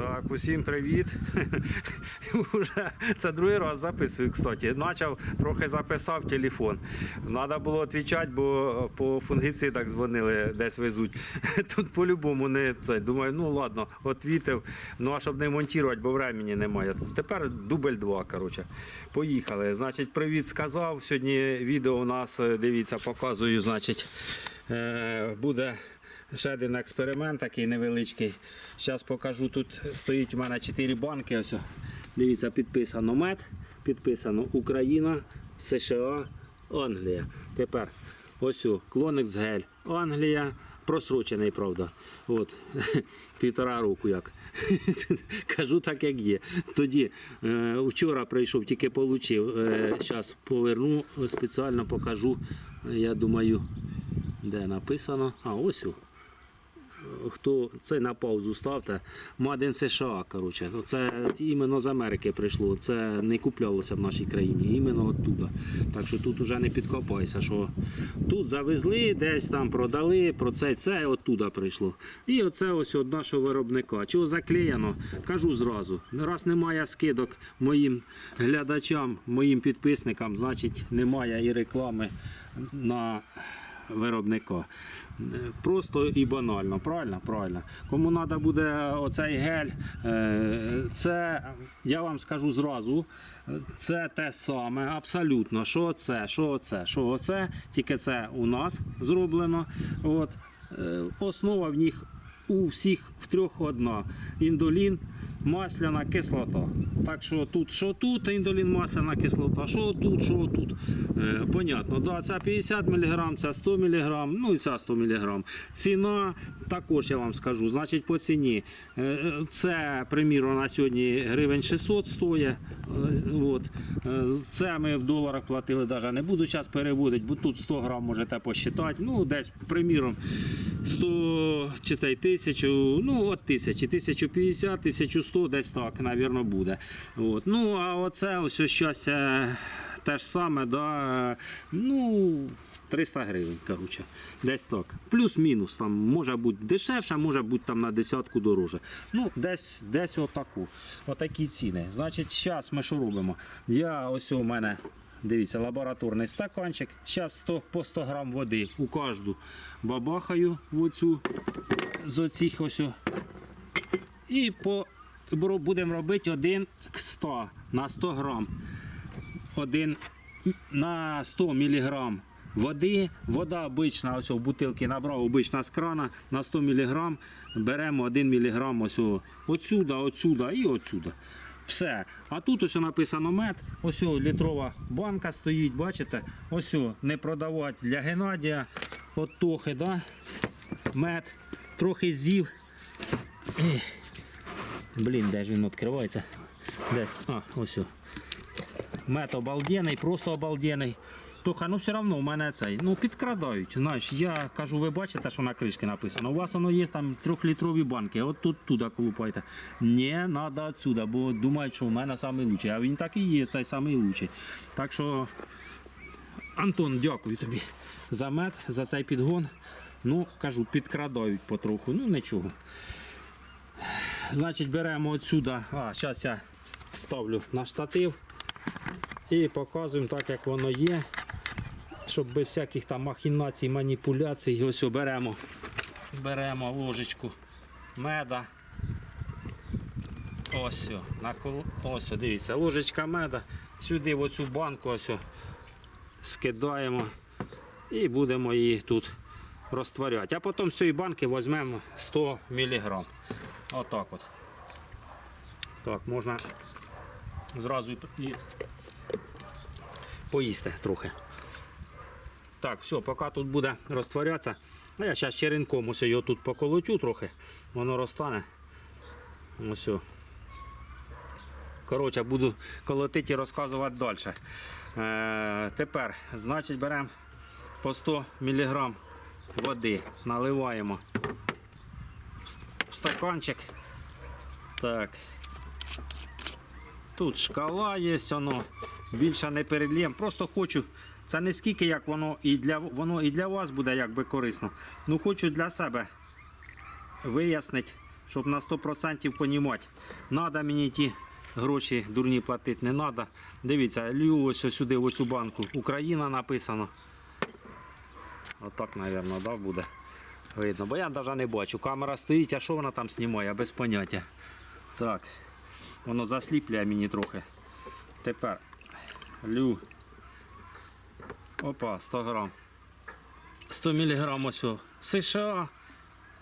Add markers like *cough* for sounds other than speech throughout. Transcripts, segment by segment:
Так, усім привіт. *laughs* Це другий раз записую, кстати. Начав трохи записав телефон. Треба було відповідати, бо по фунгіцидах дзвонили, десь везуть. *laughs* Тут по-любому не це. Думаю, ну ладно, відвітив. Ну а щоб не монтувати, бо времени немає. Тепер дубль два. Коротше. Поїхали. Значить, привіт сказав. Сьогодні відео у нас, е, дивіться, показую, значить, е, буде. Ще один експеримент такий невеличкий. Зараз покажу. Тут стоїть у мене 4 банки. Ось. Дивіться, підписано мед, підписано Україна, США, Англія. Тепер ось Клоникс Гель, Англія. Просрочений, правда. От. *laughs* Півтора року як. *laughs* Кажу так, як є. Тоді е, вчора прийшов, тільки отримав. Е, Зараз поверну, спеціально покажу. Я думаю, де написано. А, ось. о хто це на паузу ставте, Маден США. коротше. Це іменно з Америки прийшло. Це не куплялося в нашій країні, іменно оттуда. Так що тут вже не підкопайся, що тут завезли, десь там продали, про це, це оттуда прийшло. І оце ось від нашого виробника. Чого заклеєно? Кажу зразу. Раз немає скидок моїм глядачам, моїм підписникам, значить немає і реклами на виробника. Просто і банально, правильно? Правильно. Кому треба буде оцей гель, е, це я вам скажу зразу, це те саме, абсолютно. Що це, що це, що оце, тільки це у нас зроблено. От. Е, Основа в них у всіх в трьох одна. Індолін, масляна кислота. Так що тут, що тут, індолін, масляна кислота, що тут, що тут. Е, понятно, да, це 50 мг, це 100 мг, ну і ця 100 мг. Ціна також я вам скажу. Значить, по ціні. е, Це, приміром, на сьогодні гривень 600 стоїть. Е, От. Е, Це ми в доларах платили, навіть не буду час переводити, бо тут 100 грам можете посчитати. Ну, десь, приміром, 100 чи та й тисячу, ну от тисячі, 1050, 1100, десь так, навірно, буде. От. Ну, а оце ось ось щастя те ж саме, да, ну, 300 гривень, коротше, десь так. Плюс-мінус, там може бути дешевше, може бути там на десятку дороже. Ну, десь, десь отаку. Отакі ціни. Значить, зараз ми що робимо? Я ось у мене. Дивіться, лабораторний стаканчик. Зараз 100, по 100 грам води у кожну бабахаю в оцю з оцих ось. І по, будемо робити один к 100 на 100 грам. Один на 100 мг води. Вода обична, ось в бутилки набрав обична з крана на 100 мг. Беремо 1 мг ось отсюда, отсюда і отсюда. Все. А тут ось написано мед. Ось літрова банка стоїть, бачите? Ось не продавати для Геннадія. От тохи, да? мед. Трохи з'їв. Блін, де ж він відкривається? Десь. А, ось. о. Мед обалденний, просто обалденний. Тільки, ну все одно в мене цей. Ну підкрадають. Знаєш, я кажу, ви бачите, що на кришці написано. У вас воно є там трьохлітрові банки. От тут туди колупайте. Ні, треба відсюди, бо думають, що в мене найкращий. А він так і є, цей найкращий. Так що, Антон, дякую тобі за мед, за цей підгон. Ну, кажу, підкрадають потроху. Ну нічого. Значить, беремо отсюди. А, зараз я ставлю на штатив і показуємо так, як воно є. Щоб без всяких там махінацій, маніпуляцій. Ось беремо, беремо ложечку меда. Ось, на кол... ось, дивіться, ложечка меда. Сюди в оцю банку ось скидаємо і будемо її тут розтворяти. А потім з цієї банки візьмемо 100 мг. Отак от. Так, можна зразу і- поїсти трохи. Так, все, поки тут буде розтворятися. А я зараз черенком ось його тут поколочу трохи, воно розтане. Ось. Коротше, буду колотити і розказувати далі. Е, тепер, значить, беремо по 100 мг води, наливаємо стаканчик. Так. Тут шкала є, воно більше не перельємо. Просто хочу. Це не скільки як воно і для воно і для вас буде якби корисно. Ну хочу для себе вияснити, щоб на 100% понімати. Надо мені ті гроші дурні платити, не треба. Дивіться, лью ось сюди, в оцю банку. Україна написано. Отак, мабуть, да, буде. Видно. Бо я навіть не бачу. Камера стоїть, а що вона там знімає, без поняття. Так. Воно засліплює мені трохи. Тепер лю. Опа, 100 грам. 100 мг ось США.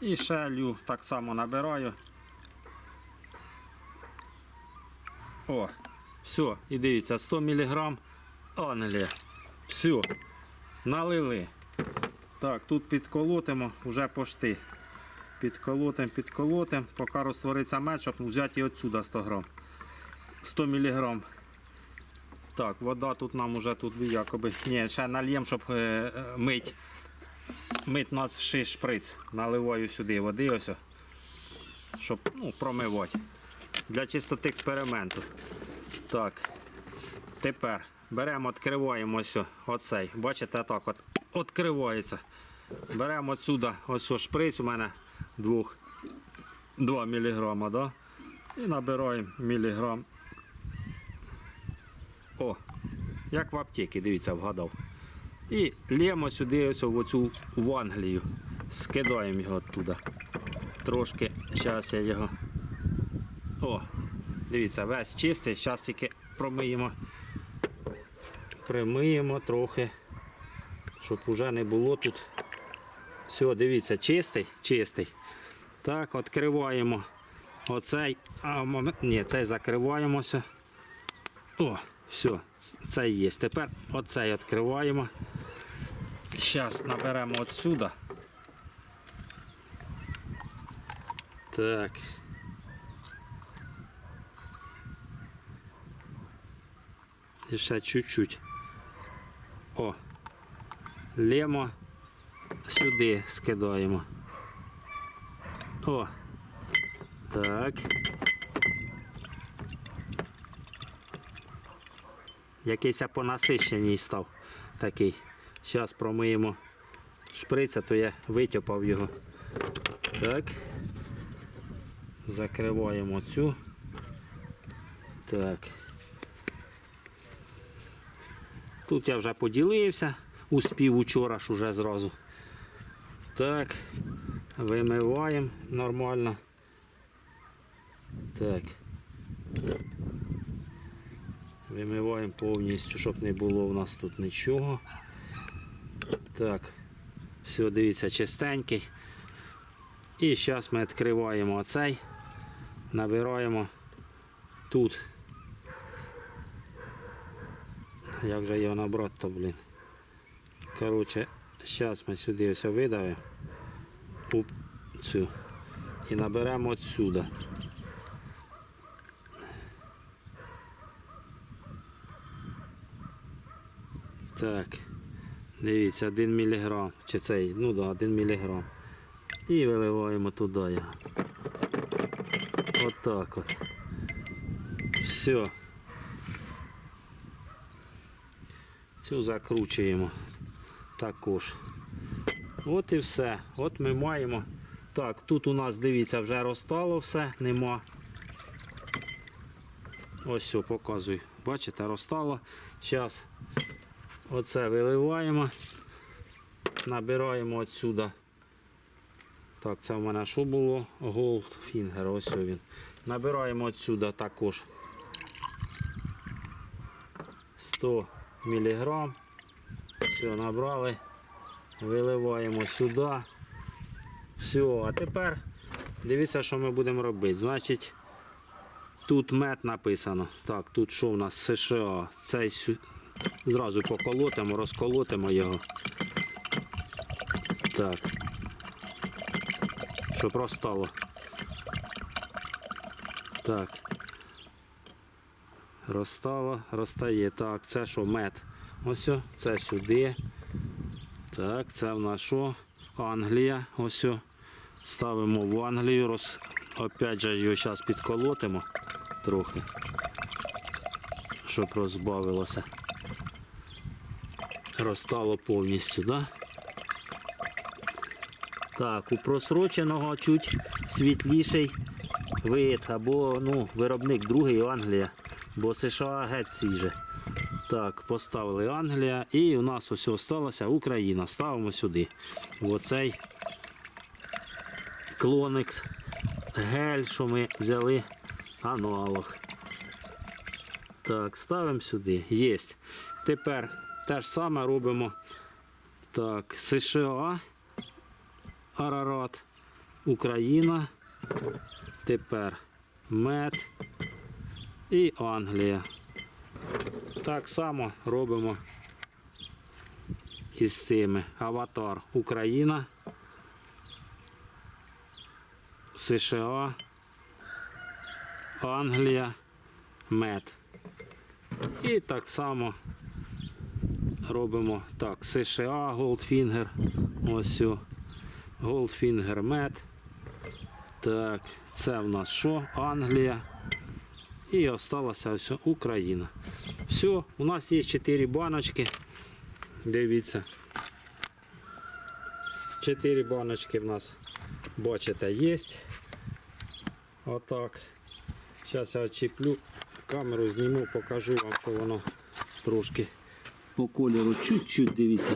І ще лю так само набираю. О, все, і дивіться, 100 мг Англія. Все, налили. Так, тут підколотимо, вже пошти. Підколотим, підколотим, поки розтвориться мед, щоб взяти і отсюда 100 грам. 100 мг. Так, вода тут нам уже тут якоби. Ні, ще нальєм, щоб е, мить. Мить нас ще шприц. Наливаю сюди води, ось, щоб ну, промивати. Для чистоти експерименту. Так. Тепер беремо, відкриваємо ось оцей. Бачите, так от відкривається. Беремо отсюда ось о, шприц у мене двох 2 мг, да? і набираємо міліграм. О, як в аптеці, дивіться, вгадав. І лємо сюди ось в оцю в Англію. Скидаємо його оттуда. Трошки. Зараз я його. О, дивіться, весь чистий. Зараз тільки промиємо. Примиємо трохи, щоб уже не було тут. Все, дивіться, чистий, чистий. Так, відкриваємо оцей. А, ні, цей закриваємося. О, все, це є. Тепер оцей відкриваємо. Зараз наберемо отсюда. Так. І ще чуть-чуть. О. Лемо сюди скидаємо. О. Так. Якийсь я понасищеній став такий. Зараз промиємо шприця, то я витяпав його. Так. Закриваємо цю. Так. Тут я вже поділився, успів учора ж уже зразу. Так, вимиваємо нормально. Так. Вимиваємо повністю, щоб не було у нас тут нічого. Так, все, дивіться, чистенький. І зараз ми відкриваємо оцей, набираємо тут. Як же його набрати то, блін? Коротше, зараз ми сюди все видавимо. Цю. І наберемо отсюда. Так. Дивіться, 1 мг. Чи цей, ну да, 1 мг. І виливаємо туди його. Отак от. Все. Цю закручуємо також. От і все. От ми маємо. Так, тут у нас, дивіться, вже розтало все, нема. Ось що показую. Бачите, розтало. Зараз оце виливаємо, набираємо отсюда. Так, це в мене що було? Goldfinger, ось він. Набираємо отсюда також 100 мг. Все, набрали. Виливаємо сюди. Все, а тепер дивіться, що ми будемо робити. Значить, тут мед написано. Так, тут що в нас США. Цей сю- зразу поколотимо, розколотимо його. Так. Щоб розстало. Так. Розстало, розтає. Так, це що мед. Ось, це сюди. Так, це в нас що? Англія. Ось. Ставимо в Англію. Роз... Опять же його зараз підколотимо трохи. Щоб розбавилося. Розстало повністю? Да? Так, у просроченого чуть світліший вид або ну, виробник другий Англія, бо США геть свіже. Так, поставили Англія і у нас ось осталася Україна. Ставимо сюди. Оцей клоникс гель, що ми взяли аналог. Так, ставимо сюди. Єсть. Тепер те ж саме робимо. Так, США, Арарат, Україна. Тепер мед і Англія. Так само робимо із цими. Аватар Україна, США, Англія, мед. І так само робимо так. США, Goldfinger. Ось о. Goldfinger мед. Так, це в нас що? Англія. І осталася ось Україна. Все, у нас є 4 баночки. Дивіться. 4 баночки в нас, бачите, є. Отак. Зараз я чіплю камеру, зніму, покажу вам, що воно трошки по кольору чуть-чуть дивіться.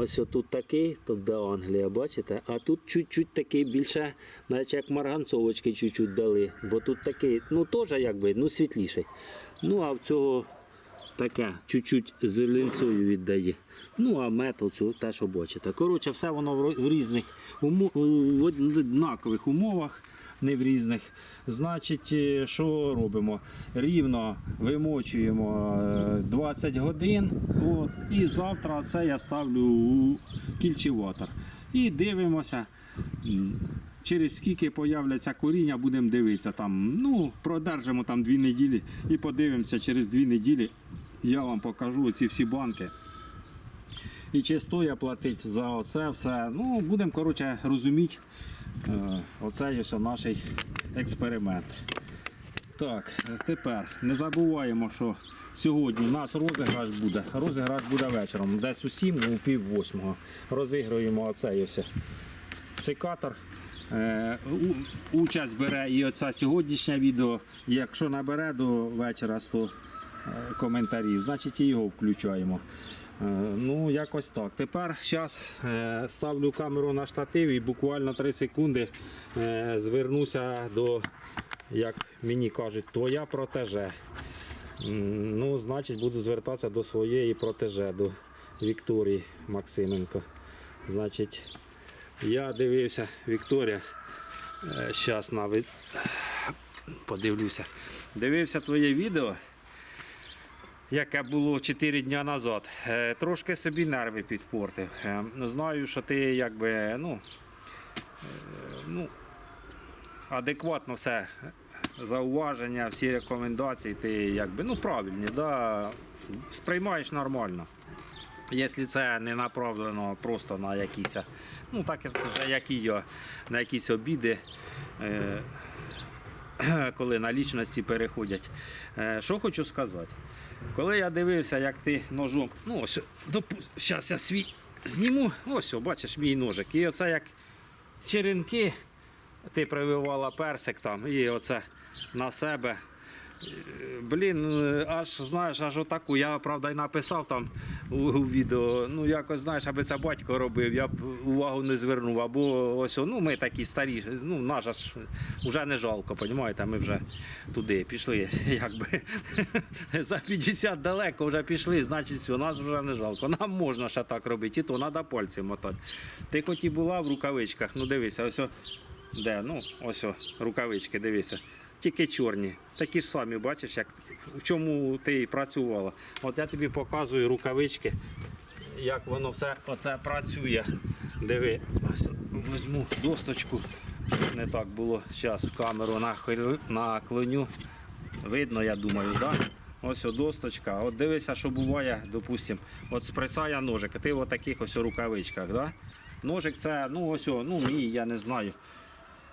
Ось тут такий, тут де Англія, бачите? А тут чуть-чуть такий більше, наче як марганцовочки чуть-чуть дали. Бо тут такий, ну теж якби, ну світліший. Ну а в цього таке, чуть-чуть зеленцою віддає. Ну а мед оцю те, що бачите. Коротше, все воно в різних умо... в однакових умовах. Не в різних. Значить, е, що робимо? Рівно вимочуємо е, 20 годин. От, і завтра це я ставлю у кільчеватор. І дивимося. Через скільки появляться коріння, будемо дивитися там. Ну, продержимо там дві неділі і подивимося через дві неділі. Я вам покажу ці всі банки. І чи стоїть платити за оце все. Ну, будемо коротше розуміти. Е, Оце ось наш експеримент. Так, е, тепер не забуваємо, що сьогодні у нас розіграш буде. Розіграш буде вечором, десь у 7, у пів восьмого. Розігруємо оцей ось секатор. Е, Участь бере і оце сьогоднішнє відео. Якщо набере до вечора 100 е, коментарів, значить і його включаємо. Е, Ну, якось так. Тепер зараз ставлю камеру на штатив і буквально 3 секунди е, звернуся до, як мені кажуть, твоя протеже. Ну, значить, буду звертатися до своєї протеже, до Вікторії Максименко. Значить, я дивився, Вікторія. Зараз навіть подивлюся. Дивився твоє відео, яке було 4 дні назад. Е, Трошки собі нерви підпортив. Е, Знаю, що ти якби, ну, е, ну, адекватно все. Зауваження, всі рекомендації, ти якби, ну, правильні, да, сприймаєш нормально. Якщо це не направлено просто на якісь, ну так вже як і я, на якісь обіди, е, *clears throat* коли на лічності переходять. Е, що хочу сказати? Коли я дивився, як ти ножом, ну ось, зараз я свій зніму, ось, бачиш мій ножик. І оце як черенки, ти прививала персик там, і оце на себе. Блін, аж знаєш, аж отаку. Я правда й написав там у, у відео. Ну якось знаєш, аби це батько робив, я б увагу не звернув. Або ось, ну ми такі старі, ну наш аж вже не жалко, понімаєте, ми вже туди пішли, якби *laughs* за 50 далеко вже пішли, значить, все, нас вже не жалко. Нам можна ще так робити, і то треба пальці мотати. Ти хоч і була в рукавичках, ну дивися, ось. Де? Ну, ось о, рукавички, дивися. Тільки чорні. Такі ж самі, бачиш, як в чому ти працювала. От я тобі показую рукавички, як воно все оце працює. Диви, ось візьму досточку. щоб Не так було. Зараз камеру нахилю- наклоню. Видно, я думаю, так? Да? Ось о досточка. От дивися, що буває, допустимо, от спресає ножик, ти в таких ось рукавичках. Да? Ножик це, ну ось, о, ну мій, я не знаю.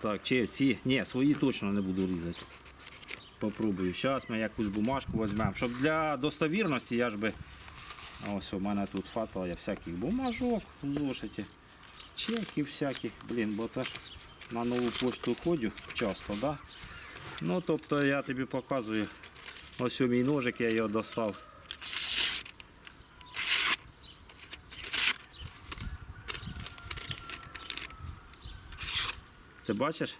Так, чи ці. Ні, свої точно не буду різати. Попробую. Зараз ми якусь бумажку візьмемо. Щоб для достовірності я ж би ось у мене тут хватає всяких бумажок в зошиті, чеків всяких, блін, бо теж на нову пошту ходю часто, да? Ну, тобто я тобі показую, ось у мій ножик, я його достав. Ти бачиш?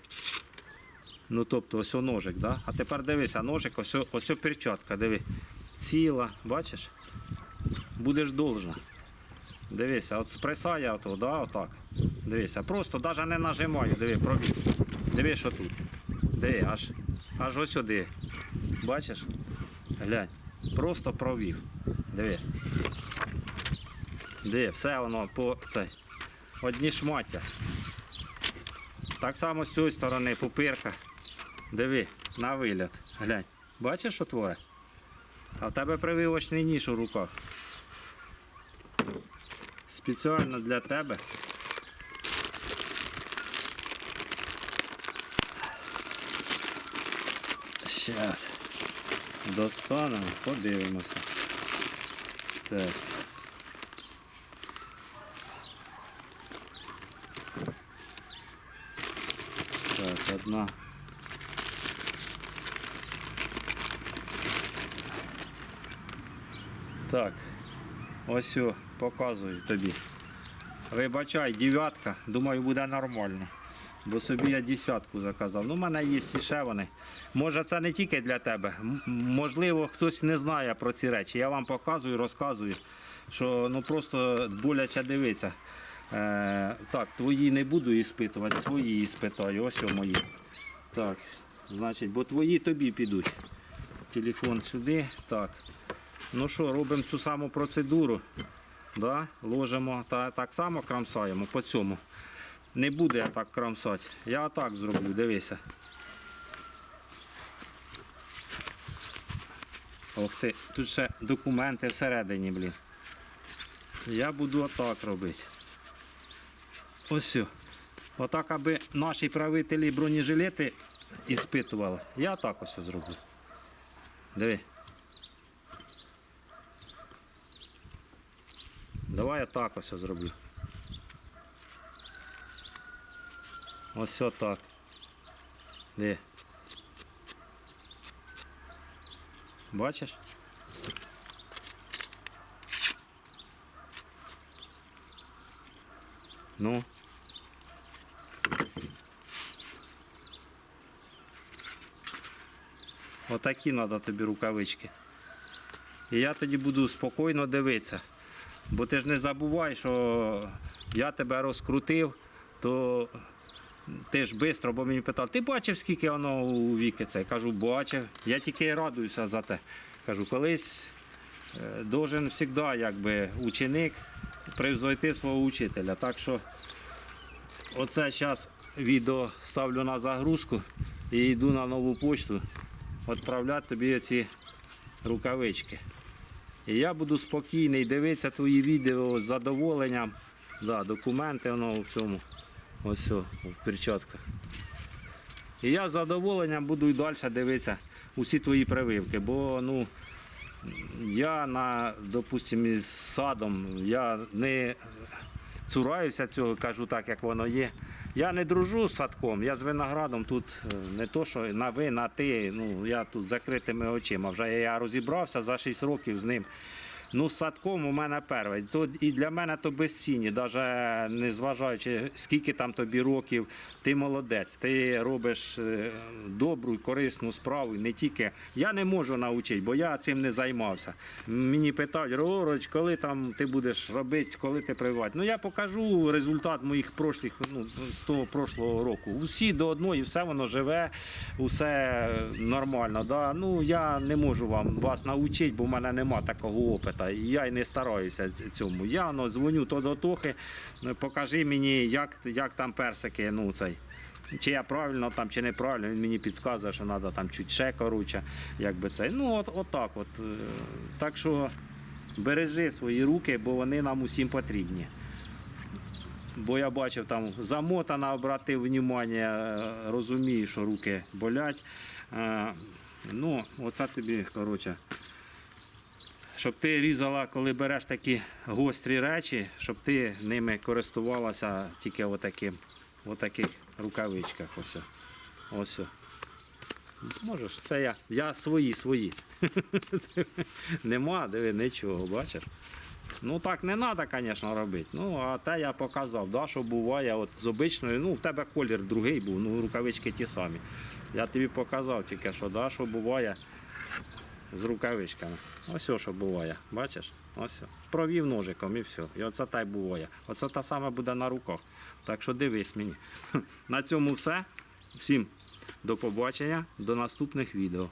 Ну тобто ось ножик, да? А тепер дивися, ножик, ось, о- ось перчатка, диви. Ціла, бачиш? Будеш должна. Дивися, от спресає ото, да, отак. Дивися, просто навіть не нажимаю, диви, пробіг. Диви, що тут. Диви, аж, аж ось сюди. Бачиш? Глянь. Просто провів. Диви. Диви, все воно по цей. Одні шмаття. Так само з цієї сторони пупирка. Диви, на вигляд. Глянь. Бачиш, що творе? А в тебе прививочний ніж у руках. Спеціально для тебе. Зараз. Достанемо, подивимося. Так. Так. Так, ось показую тобі. Вибачай, дев'ятка, думаю, буде нормально. Бо собі я десятку заказав. Ну, в мене є ще вони. Може, це не тільки для тебе. Можливо, хтось не знає про ці речі. Я вам показую, розказую, що ну просто боляче дивитися. Е, так, твої не буду іспитувати, свої іспитаю. Ось о мої. Так, значить, бо твої тобі підуть. Телефон сюди. Так. Ну що, робимо цю саму процедуру. Да? Ложимо та так само крамсаємо по цьому. Не буде я так крамсати. Я так зроблю, дивися. Ох ти, тут ще документи всередині, блін. Я буду отак робити. Ось. Отак, аби наші правителі бронежилети іспитували. Я так ось зроблю. Диви. Давай я так ось зроблю. Ось отак. Де? Бачиш? Ну. Отакі треба тобі рукавички. І я тоді буду спокійно дивитися. Бо ти ж не забувай, що я тебе розкрутив, то ти ж швидко, бо мені питав, ти бачив, скільки воно у віки це? Я кажу, бачив. Я тільки радуюся за те. Кажу, колись е, должен завжди, якби ученик превзойти свого учителя. Так що оце зараз відео ставлю на загрузку і йду на нову почту відправляти тобі ці рукавички. І я буду спокійний дивитися твої відео з задоволенням. Да, документи воно в цьому. Ось в перчатках. І я з задоволенням буду і далі дивитися усі твої прививки, бо ну, я на, допустим, із садом, я не цураюся цього, кажу так, як воно є. Я не дружу з садком, я з виноградом тут е, не то, що на ви, на ти. Ну, я тут з закритими очима. Вже я розібрався за 6 років з ним. Ну, садком у мене перший. То і для мене то безцінні, навіть не зважаючи, скільки там тобі років, ти молодець, ти робиш е, добру і корисну справу. Не тільки я не можу навчити, бо я цим не займався. Мені питають, Ророч, коли там ти будеш робити, коли ти прививати. Ну я покажу результат моїх прошлих, ну, з того прошлого року. Усі до одної, все воно живе, усе нормально. Да? Ну я не можу вам вас навчити, бо в мене нема такого опиту. Я й не стараюся цьому. Я ну, дзвоню то до Тохи, покажи мені, як, як там персики. ну цей. Чи я правильно там, чи неправильно, він мені підказує, що треба там чуть ще коротше, якби це. Ну, от, от так от. Е, Так що бережи свої руки, бо вони нам усім потрібні. Бо я бачив там замотана, обратив внимання, е, розумію, що руки болять. Е, Ну, оце тобі, коротше, щоб ти різала, коли береш такі гострі речі, щоб ти ними користувалася тільки отаким, отаких рукавичках. Ось. Ось. Можеш, це я. Я свої, свої. *laughs* Нема, диви, нічого, бачиш. Ну так не треба, звісно, робити. Ну, а те я показав, да, що буває от з обичною, ну в тебе колір другий був, ну рукавички ті самі. Я тобі показав тільки, що, да, що буває з рукавичками. Ось що буває, бачиш? Ось. Провів ножиком і все. І оце так буває. Оце та саме буде на руках. Так що дивись мені. *laughs* На цьому все. Всім до побачення, до наступних відео.